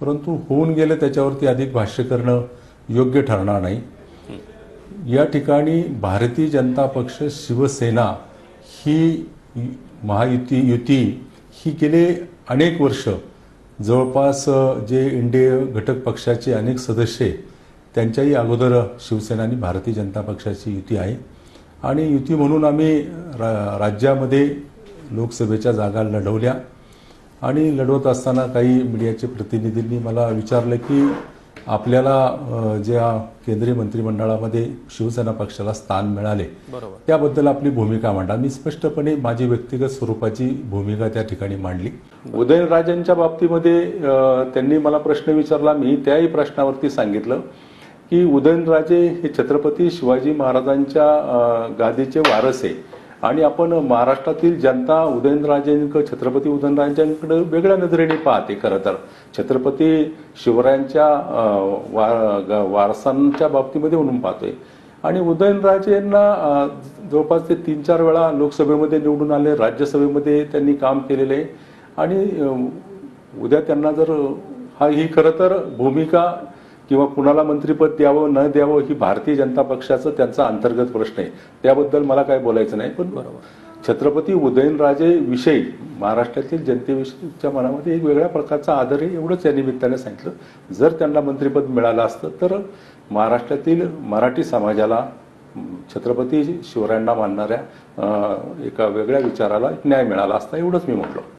परंतु होऊन गेले त्याच्यावरती अधिक भाष्य करणं योग्य ठरणार नाही. या ठिकाणी भारतीय जनता पक्ष शिवसेना ही महायुती युती ही गेले अनेक वर्ष जवळपास जे इंडिय घटक पक्षाचे अनेक सदस्य त्यांच्याही अगोदर शिवसेना आणि भारतीय जनता पक्षाची युती आहे. आणि युती म्हणून आम्ही रा राज्यामध्ये लोकसभेच्या जागा लढवल्या. आणि लढवत असताना काही मीडियाचे प्रतिनिधींनी मला विचारलं की आपल्याला ज्या केंद्रीय मंत्रिमंडळामध्ये शिवसेना पक्षाला स्थान मिळाले त्याबद्दल आपली भूमिका मांडा. मी स्पष्टपणे माझी व्यक्तिगत स्वरूपाची भूमिका त्या ठिकाणी मांडली. उदयनराजेंच्या बाबतीमध्ये त्यांनी मला प्रश्न विचारला. मी त्याही प्रश्नावरती सांगितलं की उदयनराजे हे छत्रपती शिवाजी महाराजांच्या गादीचे वारस आहे आणि आपण महाराष्ट्रातील जनता उदयनराजेंकडे छत्रपती उदयनराजेंकडे वेगळ्या नजरेने पाहते खरं तर. छत्रपती शिवरायांच्या वा- ग- वारसांच्या बाबतीमध्ये म्हणून पाहतोय. आणि उदयनराजेंना जवळपास ते तीन चार वेळा लोकसभेमध्ये निवडून आले राज्यसभेमध्ये त्यांनी काम केलेले. आहे आणि उद्या त्यांना जर हा ही खरं तर भूमिका किंवा कुणाला मंत्रिपद द्यावं न द्यावं ही भारतीय जनता पक्षाचा त्यांचा अंतर्गत प्रश्न आहे. त्याबद्दल मला काय बोलायचं नाही पण छत्रपती उदयनराजे विषयी महाराष्ट्रातील जनतेविषयीच्या मनामध्ये एक वेगळ्या प्रकारचा आदर आहे एवढंच या निमित्ताने सांगितलं. जर त्यांना मंत्रिपद मिळालं असतं तर महाराष्ट्रातील मराठी समाजाला छत्रपती शिवरायांना मानणाऱ्या एका वेगळ्या विचाराला न्याय मिळाला असता एवढंच मी म्हटलं.